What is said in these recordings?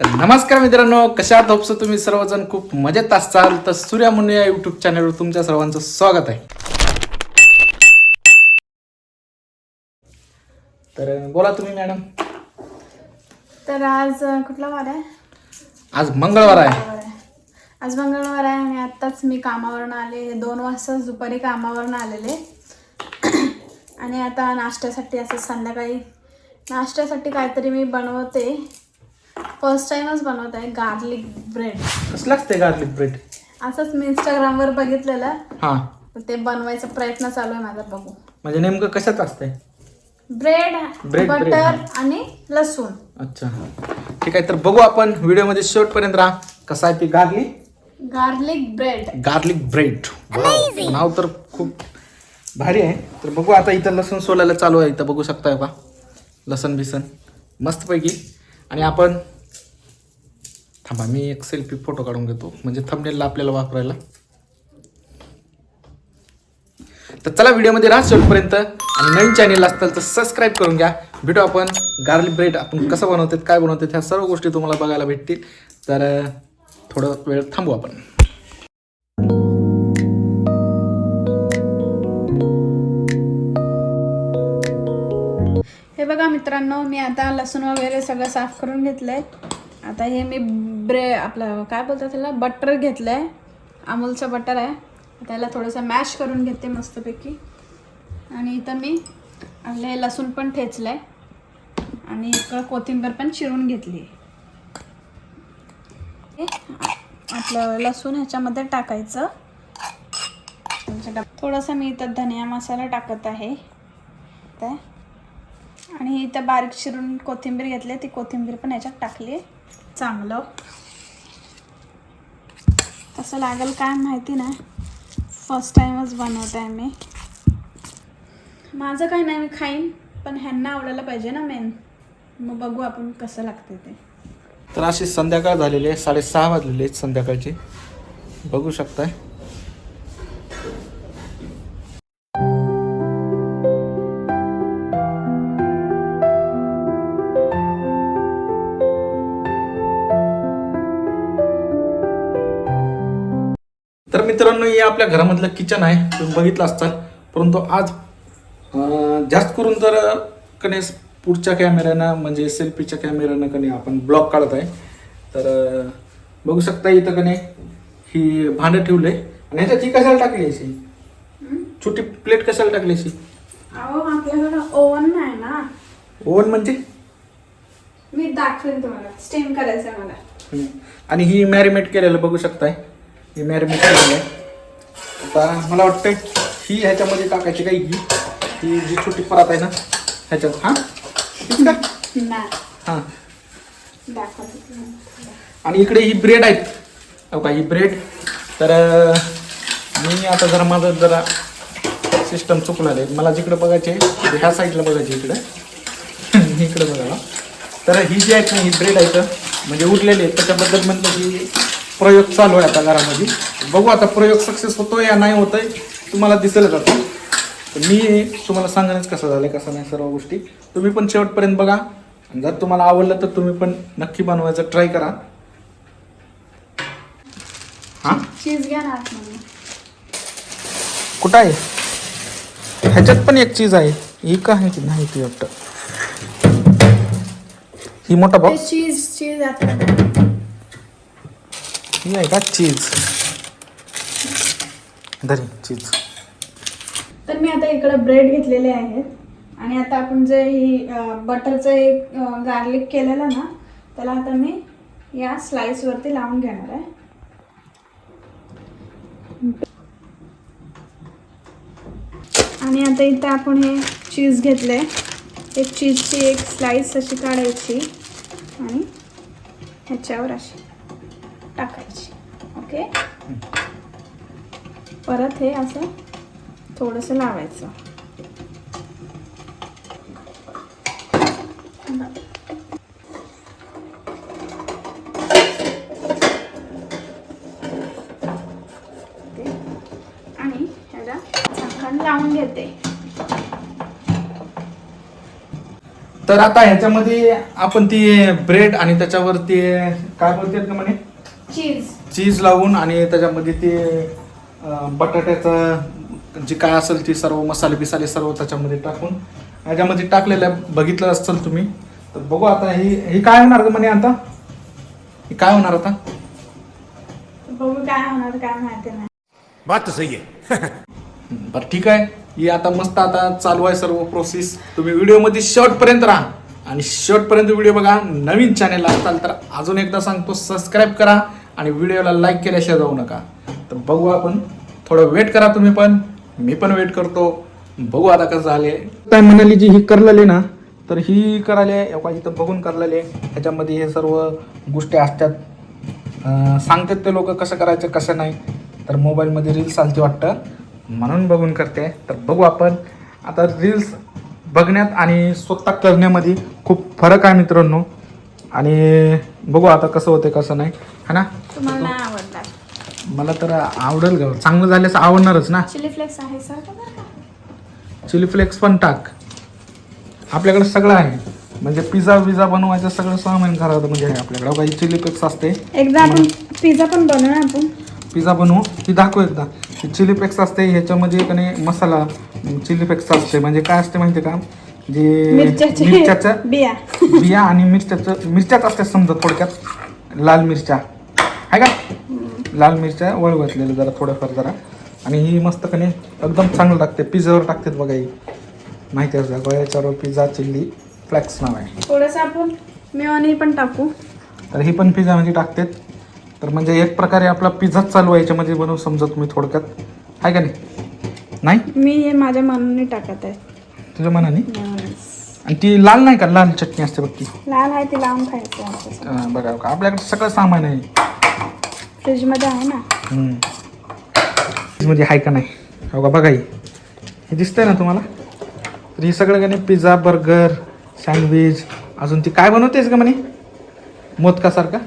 नमस्कार मित्रांनो कशा होपसो तुम्ही सर्वजण खूप मजेत असाल. तर सूर्या मुन्नी या युट्यूब चॅनलवर तुमच्या सर्वांचं स्वागत आहे. तर बोला तुम्ही मॅडम. तर आज कुठला वार आहे? आज मंगळवार आहे. मंगळवार आहे. आज मंगळवार आहे आणि आत्ताच मी कामावरून आले. दोन वाजता दुपारी कामावरून आलेले. आणि आता नाश्त्यासाठी असं संध्याकाळी नाश्त्यासाठी काहीतरी मी बनवते. फर्स्ट टाइमच बनवत आहे गार्लिक ब्रेड कसलं असते गार्लिक ब्रेड असंच मी इंस्टाग्रामवर बघितलेलं. हां. तर ते बनवायचा प्रयत्न चालू आहे माझा बघू. म्हणजे नेमकं कशात असतंय? ब्रेड bread, बटर आणि लसूण. अच्छा. ठीक आहे तर बघू आपण व्हिडिओमध्ये शेवटपर्यंत राहा. कसं आहे ते garlic garlic bread garlic bread नाव तर खूप भारी आहे. तर बघू आता इथं लसूण सोलायला चालू आहे. इथं बघू शकताय का लसण बिसन मस्तपैकी आणि आपण थांबा मी एक सेल्फी फोटो काढून घेतो. म्हणजे थंबनेलला आपल्याला वापरायला. तर चला व्हिडिओमध्ये राहा शेवटपर्यंत आणि नवीन चॅनेल असतील तर सबस्क्राईब करून घ्या. भेटू आपण. गार्लिक ब्रेड आपण कसं बनवतात काय बनवतात ह्या सर्व गोष्टी तुम्हाला बघायला भेटतील. तर थोडं वेळ थांबू आपण. बघा मित्रांनो मी आता लसूण वगैरे सगळं साफ करून घेतलंय. आता हे मी ब्रे आपलं काय बोलतात त्याला? बटर घेतलंय. अमूलचं बटर आहे. त्याला थोडंसं मॅश करून घेते मस्तपैकी. आणि इथं मी आपलं हे लसूण पण ठेचलंय. आणि इकडं कोथिंबीर पण चिरून घेतली. आपलं लसूण ह्याच्यामध्ये टाकायचं. थोडासा डब- मी इथं धनिया मसाला टाकत आहे. ते आणि इथं बारीक चिरून कोथिंबीर घेतली ती कोथिंबीर पण याच्यात टाकली. चांगलं. कसं लागेल काय माहिती नाही. फर्स्ट टाइमच बनवत आहे मी. माझं काय नाही मी खाईन पण ह्यांना आवडायला पाहिजे ना मेन मग बघू आपण कसं लागते ते. तर अशी संध्याकाळ झालेली आहे साडेसहा वाजलेले आहेत संध्याकाळचे. बघू शकताय. मित्रांनो हे आपल्या घरामधलं किचन आहे. तुम्ही बघितलं असताल. परंतु आज जास्त करून तर कने पुढच्या कॅमेऱ्यानं म्हणजे सेल्फीच्या कॅमेऱ्यानं कने आपण ब्लॉग काढत आहे. तर बघू शकता इथं कने ही भांडं ठेवले. आणि ह्याच्यात ही कशाला टाकली अशी? छोटी प्लेट कशाला टाकली अशी? आपल्याकडं ओव्हन नाही ना. ओव्हन म्हणजे? मी दाखवेन तुम्हाला. स्टीम करायचं मला. आणि ही मॅरिनेट केलेलं बघू शकताय. ही मॅरिनेट केलेलं आहे. आता मला वाटतंय ही ह्याच्यामध्ये टाकायची काही ही. ही जी छोटी परात आहे ना ह्याच्यात. हां? हां. आणि इकडे ही ब्रेड आहेत. हो का ही ब्रेड. तर मी आता जरा माझं जरा सिस्टम चुकणार आहे मला जिकडे बघायचे ह्या साईडला बघायचे इकडे. इकडे बघायला. तर ही जी आहेत ना ही ब्रेड आहेत. म्हणजे उरलेली आहेत. त्याच्याबद्दल म्हटलं की प्रयोग चालू आहे आता घरामध्ये. बघू आता प्रयोग सक्सेस होतो या नाही होतोय तुम्हाला दिसेलच आता. तर मी तुम्हाला सांगणंच कसं झालं कसं नाही सर्व गोष्टी तुम्ही पण शेवटपर्यंत बघा. जर तुम्हाला आवडलं तर तुम्ही पण नक्की बनवायचं ट्राय करा. हां? चीज घ्या ना आतमध्ये. कुठं आहे? ह्याच्यात पण एक चीज आहे. ही का आहे की नाही ती वाटतं? ही मोठा ते बॉक्स चीज चीज आतमध्ये. नाही का चीज धरी चीज तर मी आता इकडं ब्रेड घेतलेले आहेत. आणि आता आपण जे ही बटरचं एक गार्लिक केलेलं ना त्याला आता मी या स्लाइसवरती लावून घेणार आहे. आणि आता इथं आपण हे चीज घेतले एक चीजची एक स्लाइस अशी काढायची. आणि ह्याच्यावर अशी. टाकायची. ओके? परत हे असं थोडंसं लावायचं. आणि ह्याला झाकण लावून घेते. तर आता ह्याच्यामध्ये आपण ती ब्रेड आणि त्याच्यावर ते काय बोलते का म्हणे? चीज. चीज लावून आणि त्याच्यामध्ये ते अं, बटाट्याचं जे काय असेल ते सर्व मसाले बिसाले सर्व त्याच्यामध्ये टाकून ह्याच्यामध्ये टाकलेलं आहे. बघितलं असेल तुम्ही तर बघू आता ही ही काय होणार म्हणे आता? ही काय होणार आता? बघू काय होणार काय माहिती नाही. बात तो सही है बरं ठीक आहे. ही आता मस्त आता चालू आहे सर्व प्रोसेस तुम्ही व्हिडिओमध्ये शेवटपर्यंत राहा. आणि शेवटपर्यंत व्हिडिओ बघा. नवीन चॅनेल असाल तर अजून एकदा सांगतो सबस्क्राईब करा. आणि व्हिडिओला लाईक केल्याशिवाय जाऊ नका. तर बघू आपण. थोडं वेट करा तुम्ही पण. मी पण वेट करतो. बघू आता कसं झाले काय म्हणाली जी ही करलेली ना तर ही करायला एका इथं बघून करलेले ह्याच्यामध्ये हे सर्व गोष्टी असतात. सांगतात ते लोक कसं करायचं कसं नाही. तर मोबाईलमध्ये रील्स आलती वाटतं. म्हणून बघून करते. तर बघू आपण. आता रील्स बघण्यात आणि स्वतः करण्यामध्ये खूप फरक आहे मित्रांनो. आणि बघू आता कसं होते कसं नाही. है ना? तुम्हाला नाही आवडणार. मला तर आवडेल ग. चांगलं झाल्यास आवडणारच ना. चिली फ्लेक्स आहे सर का बरं का? चिली फ्लेक्स पण टाक. आपल्याकडे सगळं आहे. म्हणजे पिझ्झा विझा बनवायचं सगळं सामान घरात म्हणजे आहे आपल्याकडे. काही चिली फ्लेक्स असते. एकदा आपण पिझ्झा पण बनवू ना आपण. पिझ्झा बनवू. ती दाखव एकदा. चिली फ्लेक्स असते. ह्याच्यामध्ये कने मसाला चिली फ्लेक्स असते. म्हणजे काय असते माहिती का? जे मिरच्याचे मिरच्याचं बिया. बिया आणि मिरच्याचं मिरच्याच असते समजा थोडक्यात. लाल मिरच्या. आहे का? लाल मिरच्या वळ घातलेलं जरा थोडंफार जरा. आणि ही मस्त कने एकदम चांगलं लागते पिझ्झावर टाकतात बघा ही. माहिती असतं गोळ्याच्यावर पिझ्झा चिल्ली फ्लेक्स नाव आहे. थोडंसं आपण मेवानी पण टाकू. तर ही पण पिझ्झामध्ये टाकतात. तर म्हणजे एक प्रकारे आपला पिझ्झाच चालू आहे याच्यामध्ये बनवू समजा तुम्ही थोडक्यात. आहे का नाही? नाही? मी हे माझ्या मनाने टाकत आहे. तुझ्या मनाने. आणि ती लाल नाही का? लाल चटणी असते बघ ती. लाल आहे ते लावून खायचं बघा बघा. आपल्याकडे सगळं सामान आहे. फ्रीजमध्ये आहे ना? हम्म. मध्ये आहे का नाही? हो का बघा ही. हे दिसतंय ना तुम्हाला? तर ही सगळं का नाही? पिझ्झा बर्गर सँडविच अजून ती काय बनवतेस का म्हणे? मोदकासारखा?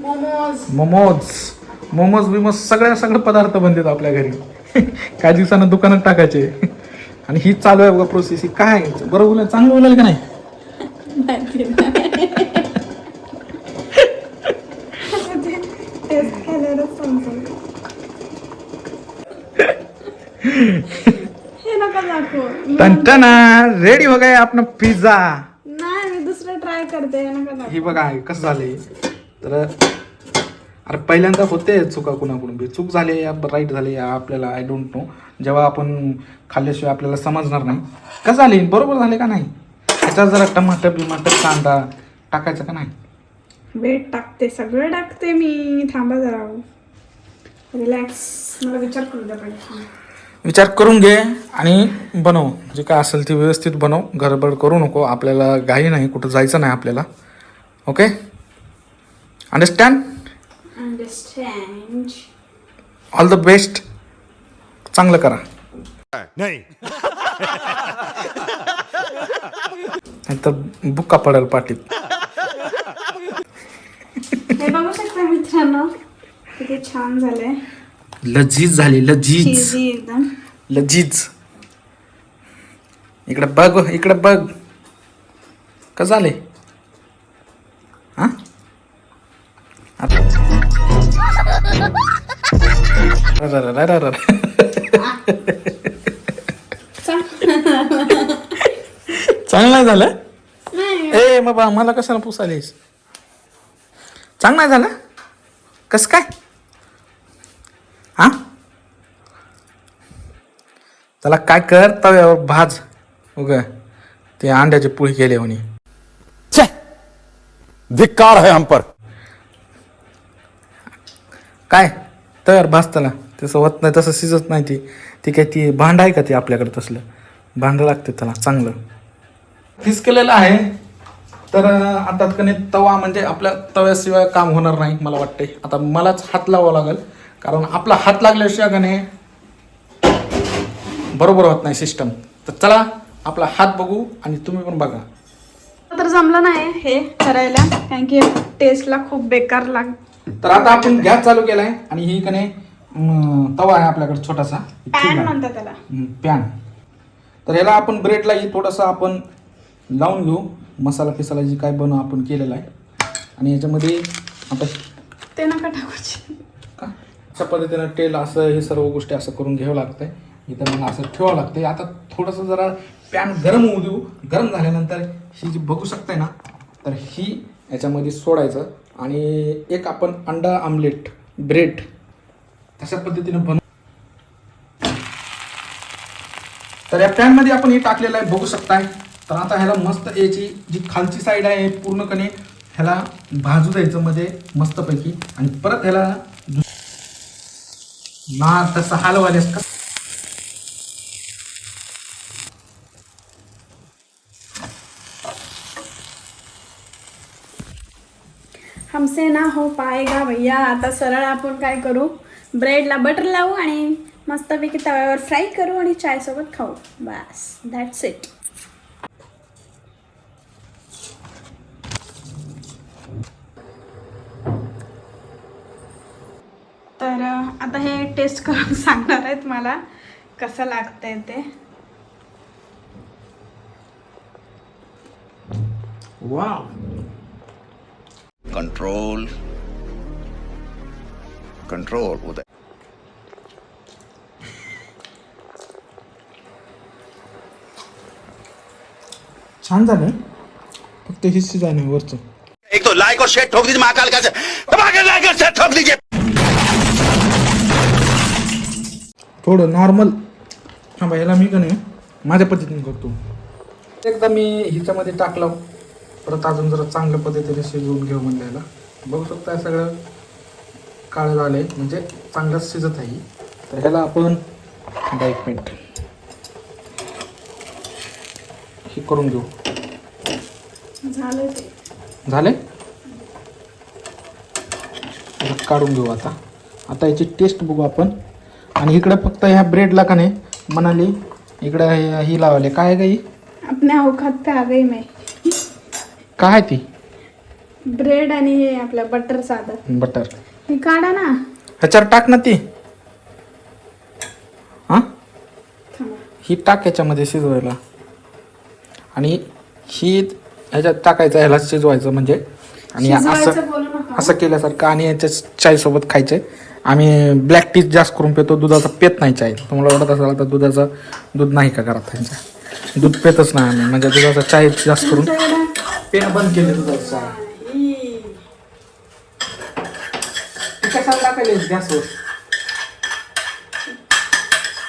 मोमोज. मोमोज. मोमोज बिमोज सगळ्या सगळे पदार्थ बनतात आपल्या घरी. काही दिवसानं दुकानात टाकायचे. आणि ही चालू आहे बघा प्रोसेस ही काय? बरं बोलाय चांगलं बोलायला का नाही? टंटना रेडी हो गया अपना पिझ्झा नाही मी दुसरं ट्राय करते हे ही बघा कसं झालंय? तर अरे पहिल्यांदा होते चुका कुणाकडून? बी चूक झाली या राईट झाली या आपल्याला आय डोंट नो जेव्हा आपण खाल्ल्याशिवाय आपल्याला समजणार नाही. कसं झाले? बरोबर झाले का नाही? त्याच्यात जरा टमाटर बिमाटर कांदा टाकायचं का नाही? वेट टाकते सगळं टाकते मी. थांबा जरा. रिलॅक्स मला विचार करू द्या पाहिजे विचार करून घे आणि बनव. जे काय असेल ते व्यवस्थित बनव. गडबड करू नको. आपल्याला घाई नाही. कुठं जायचं नाही आपल्याला. Okay understand all the best चांगलं करा. नहीं. नाहीतर बुक्का पडेल पाठीत हे बघू शकता मित्रांनो किती छान झालंय. लजीज झाली लजीज. एकदम. लजीज. इकडे बघ इकडे बघ. कसं झाले हा? आता-. चांगलं झालं? नाही. ए बाबा मला कशाला पुसालीस? चांगलं झालं? कस काय? हा? त्याला काय कर? तव्यावर भाज. उग ते अंड्याची पोळी केली म्हणे. छे धिक्कार है हम पर. काय? तयार भाज त्याला तसं होत नाही तसं शिजत नाही ती. ती काय ती भांड आहे का ती आपल्याकडे तसलं? भांड लागते त्याला चांगलं. फिस केलेलं आहे. तर आता कने तवा म्हणजे आपल्या तव्याशिवाय काम होणार नाही मला वाटते आता मलाच हात लावावा लागेल. कारण आपला हात लागल्याशिवाय कने बरोबर होत नाही सिस्टम तर चला आपला हात बघू आणि तुम्ही पण बघा. तर जमलं नाही हे करायला. कारण की टेस्टला खूप बेकार लाग तर आता आपण गॅस चालू केलाय आणि ही कने तवा आहे आपल्याकडे छोटासा. पॅन म्हणतात त्याला. पॅन तर ह्याला आपण ब्रेडला थोडंसं आपण लावून घेऊ. मसाला पिसाला जी काय बनव आपण केलेला आहे. आणि याच्यामध्ये आता ते नका टाकूची. का? अशा पद्धतीनं तेल असं हे सर्व गोष्टी असं करून घ्यावं लागतंय. इथं मग असं ठेवावं लागतंय. आता थोडंसं जरा पॅन गरम होऊ देऊ. गरम झाल्यानंतर ही जी बघू शकताय ना तर ही याच्यामध्ये सोडायचं. आणि एक आपण अंडा आमलेट ब्रेड. तशा पद्धतीनं बन तर या पॅनमध्ये आपण हे टाकलेलं आहे बघू शकताय. तर आता ह्याला मस्त याची जी खालची साईड आहे पूर्णपणे ह्याला भाजू द्यायचं मध्ये मस्तपैकी. आणि परत ह्याला ना तसं हलवायला का हमसे ना हो पाएगा भैया। आता सरळ आपण काय करू? ब्रेडला बटर लावू आणि मस्तपैकी तव्यावर फ्राय करू आणि चायसोबत खाऊ. बस दॅट्स इट तर आता हे टेस्ट करून सांगणार आहेत मला कसं लागतंय ते. वाव control control उदय छान झालं फक्त हिस्सी जाणे वरचं. एक तो लाइक और शेयर ठोक दीजिए महाकाल का लाइक और शेयर ठोक दीजिए. थोडं नॉर्मल हां ह्याला मी का नाही माझ्या पद्धतीने करतो. एकदा मी हिच्यामध्ये टाकलं. परत अजून जरा चांगल्या पद्धतीने शिजवून घेऊ म्हणलं ह्याला बघू शकता हे सगळं काळं झालं आहे म्हणजे चांगलं शिजत आहे तर ह्याला आपण आता एक मिनिट हे करून घेऊ. झालं काढून घेऊ आता. आता याची टेस्ट बघू आपण. आणि इकडे फक्त ह्या ब्रेडला का नाही म्हणाली इकडं हे- लावले काय आहे का ही? अपने औकात पे आ गई मैं. काय आहे ती? ब्रेड आणि हे आपलं बटर साधं. बटर. हे काढा ना. ह्याच्यावर टाक ना ती. हां? थांबा. ही टाक याच्यामध्ये शिजवायला. आणि ही ह्याच्यात टाकायचं ह्याला शिजवायचं म्हणजे. आणि असं शिजवायचं बोलू नका. असं केल्यासारखं आणि याच्या चायसोबत खायचे. आम्ही ब्लॅक टी जास्त करून पितो दुधाचा पेत नाही चाय. तुम्हाला वाटत असेल तर दुधाचं दूध नाही का घरात त्यांच्या दूध पेतच नाही आम्ही म्हणजे दुधाचा चाय जास्त करून. पेन बंद केले दुधाचं चाय ही. ते कशाला टाकायले गॅसवर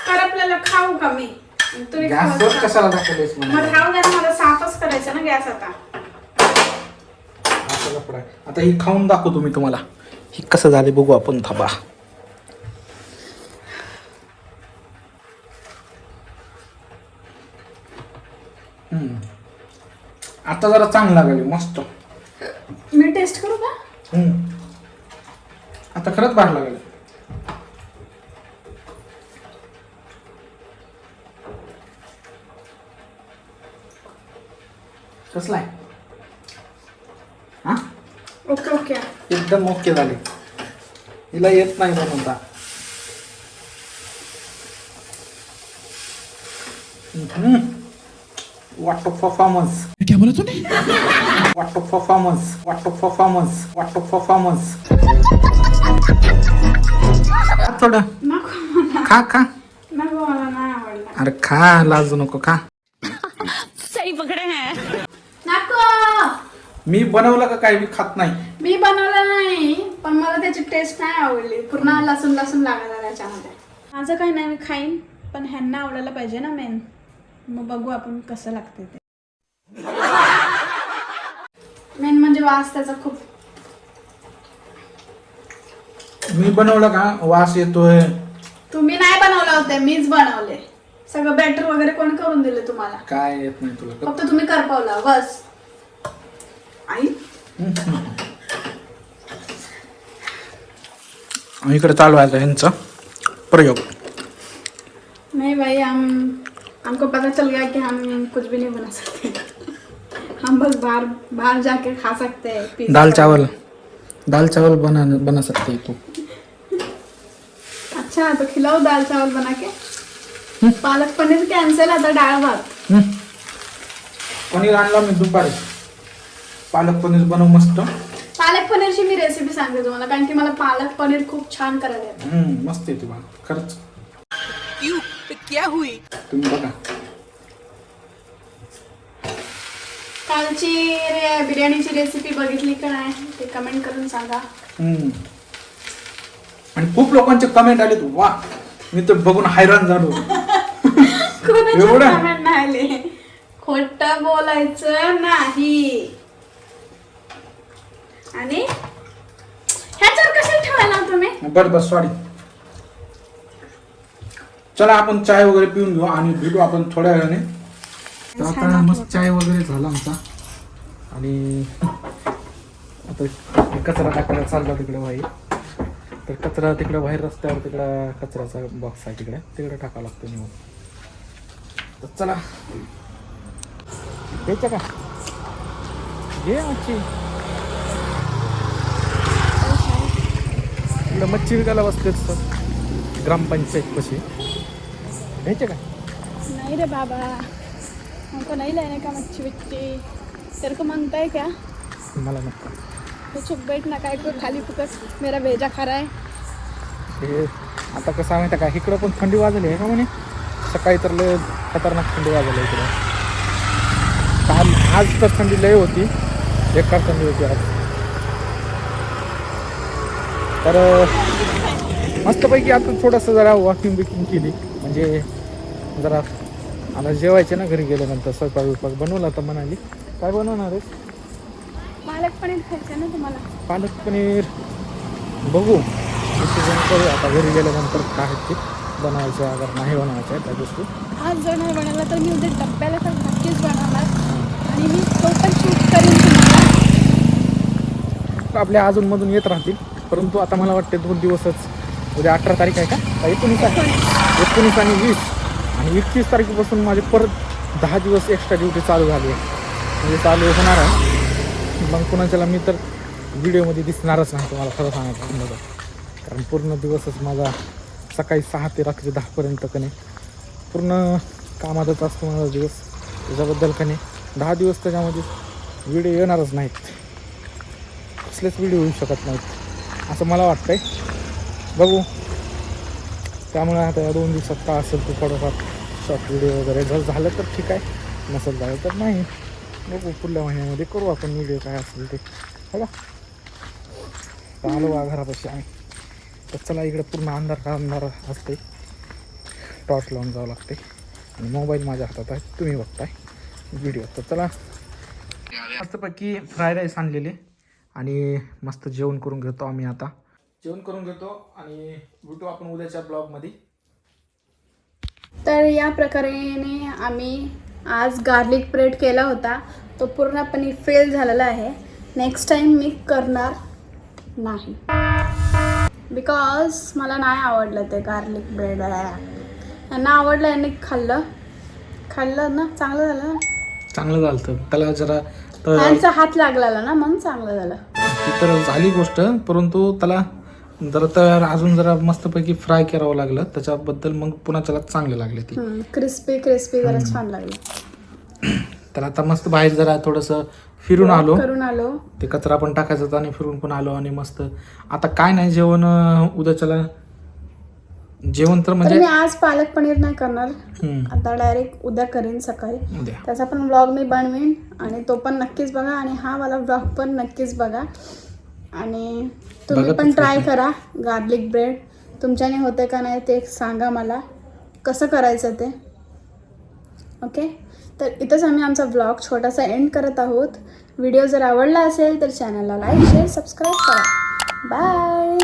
तर आपल्याला खाऊ का मी तुम्ही गॅसवर खाऊ का? कशाला टाकायलेस मग म्हणा राहू द्या ना, मला साफच करायचं ना गॅस आता असं लफडं आहे. आता ही खाऊन दाखवतो मी तुम्हाला ही कसं झाले बघू आपण थांबा हम्म. आता जरा चांगलं लागले मस्त. मी टेस्ट करू का? हम्म. आता खरंच बाहेर लागले. कसला आहे? हा? ओके ओके एकदम ओके झाले. हिला येत नाही बनवता वाटो परफॉर्मन्स क्या बोला तूने? वाटो परफॉर्मन्स वाटो परफॉर्मन्स वाटो परफॉर्मन्स थोडं नको मला खा खा अरे खा लाजू नको खा. नको. मी बनवलं का काय? मी खात नाही. मी बनवलं नाही पण मला त्याची टेस्ट नाही आवडली. पूर्ण लसूण लसूण लागला त्याच्यामध्ये. माझं काही नाही मी खाईन पण ह्यांना आवडायला पाहिजे ना मेन मग बघू आपण कसं लागते ते. मेन म्हणजे वास त्याचा खूप. मी बनवलं का? वास येतोय. तुम्ही नाही बनवलं होते मीच बनवले. सगळं बॅटर वगैरे कोण करून दिले तुम्हाला? काय येत नाही तुला? फक्त तुम्ही करपवला बस. आई? इकडे चालू आहे आता ह्यांचा प्रयोग. नहीं भाई हम हमको पता चल गया कि हम कुछ भी नहीं बना सकते. हम बस बाहर बाहर जाके खा सकते हैं दाल। चावल। दाल चावल बना बना सकते हैं तू। अच्छा तो खिलाओ दाल चावल बना के। पालक पनीर कैंसिल आता डाळ भात. पनीर आणला मी दुपारी। पालक पनीर बनव मस्त। पालक पनीरची मी रेसिपी सांगते तुम्हाला कारण की मला पालक पनीर खूप छान करायला येतं. मस्त येते बघा खरंच. तुम्ही बघा. कालची रे- बिर्याणीची रेसिपी बघितली का नाही ते कमेंट करून सांगा. हम्म. आणि खूप लोकांचे कमेंट आले वा मी तर बघून हैराण झालो. एवढं? कमेंट नाही आले. खोट बोलायचं नाही. आणि ह्याच्यावर कशाला ठेवायला तुम्ही बरं बस सॉरी चला आपण चाय वगैरे पिऊन घेऊ आणि भेटू आपण थोड्या वेळाने. तर आता मस्त चाय वगैरे झाला आमचा. आणि आता कचरा टाकायला चालला तिकडे बाहेर तर कचरा तिकडे बाहेर रस्त्यावर तिकडं कचऱ्याचा बॉक्स आहे तिकडे. तिकडे टाकावा लागतो नेऊन. तर चला. घ्यायचं का? घे आजची इकडं मच्छी विकायला बसते ग्रामपंचायत कशी घ्यायचे का? नहीं रे बाबा. हमको नहीं लेने का मच्छी विच्छी तेरे को मांगता है क्या? मला नको तो चुप बैठ ना काय को खाली फुकट. मेरा भेजा खा रहा है आता कसं आहे माहिती आहे का? इकडं पण थंडी वाजली आहे का म्हणे? सकाळी तर लय खतरनाक थंडी वाजली इकडं. काल आज तर थंडी लय होती. बेकार थंडी होती आज. तर मस्तपैकी आता थोडंसं जरा वॉकिंग बिकिंग केली. म्हणजे जरा आता जेवायचे ना घरी गेल्यानंतर स्वयंपाक बिपाक बनवला तर म्हणाली काय बनवणार आहे पालक पनीर खायचं ना तुम्हाला? पालक पनीर. बघू. डिसिजन करू. आता घरी गेल्यानंतर काय ते बनवायचं आहे अगर नाही बनवायचं आहे त्या गोष्टी. आज जर नाही बनवला तर मी उद्या डब्याला तर नक्कीच बनवणार. आणि मी तो पण शूट करीन तुम्हाला. आपल्या अजूनमधून येत राहतील. परंतु आता मला वाटते दोन दिवसच. उद्या अठरा तारीख आहे का? का एकोणीस आहे? एकोणीस आणि वीस. आणि एकतीस तारखेपासून माझे परत दहा दिवस एक्स्ट्रा ड्युटी चालू झाली आहे. म्हणजे चालू होणार आहे. मग कुणाच्याला मी तर व्हिडिओमध्ये दिसणारच नाही तुम्हाला खरं सांगायचं मला कारण पूर्ण दिवसच माझा सकाळी सहा ते रात्री दहापर्यंत कने पूर्ण कामातच असतो माझा दिवस. त्याच्याबद्दल कने दहा दिवस त्याच्यामध्ये व्हिडिओ येणारच नाहीत. कसलेच व्हिडिओ येऊ शकत नाहीत. असं मला वाटतंय. बघू. त्यामुळे आता या दोन दिवसात का असेल तू थोडंफार शॉर्ट व्हिडिओ वगैरे? जर झालं तर ठीक आहे. नसेल झालं तर नाही. बघू पुढल्या महिन्यामध्ये करू आपण व्हिडिओ काय असेल ते. बघा तर आलो वा घरापाशी आम्ही. तर चला इकडे पूर्ण अंधार अंधार असते. टॉर्च लावून जावं लागते. आणि मोबाईल माझ्या हातात आहे. तुम्ही बघताय. व्हिडिओ तर चला. मस्तपैकी फ्राय राईस आणलेले. आणि मस्त जेवण करून घेतो आम्ही आता. जेवण करून घेतो आणि भेटू आपण उद्याच्या ब्लॉगमध्ये. तर या प्रकारेने आम्ही आज गार्लिक ब्रेड केला होता. तो पूर्णपणे फेल झालेला आहे. नेक्स्ट टाईम मी करणार नाही. बिकॉज मला नाही आवडलं ते गार्लिक ब्रेड यांना आवडलं यांनी खाल्लं. खाल्लं ना? चांगलं झालं ना? चांगलं झालं. त्याला जरा तर त्यांचा हात लागलेला ना म्हणून चांगलं झालं. तर झाली गोष्ट परंतु त्याला जरा तर अजून जरा मस्तपैकी फ्राय करावं लागलं. त्याच्याबद्दल मग पुन्हा त्याला चांगले लागले ती. क्रिस्पी क्रिस्पी जरा छान लागलं. त्याला आता मस्त बाहेर जरा थोडंसं फिरून आलो. करून आलो. ते कचरा पण टाकायचा होता आणि फिरून पण आलो आणि मस्त. आता काय नाही जेवण उद्याच्याला जेवण तर तर म्हणजे मी आज पालक पनीर नाही करणार. आता डायरेक्ट उद्या करेन सकाळी. त्याचा पण ब्लॉग मी बनवेन आणि तो पण नक्कीच बघा आणि हा वाला ब्लॉग पण नक्कीच बघा. आणि तुम्ही पण ट्राय करा गार्लिक ब्रेड तुमच्याने होते का नाही ते सांगा मला. कसं करायचं ते? ओके तर इथंच आम्ही आमचा ब्लॉग छोटासा एंड करत आहोत. व्हिडिओ जर आवडला असेल तर चॅनलला लाईक शेअर सबस्क्राईब करा. बाय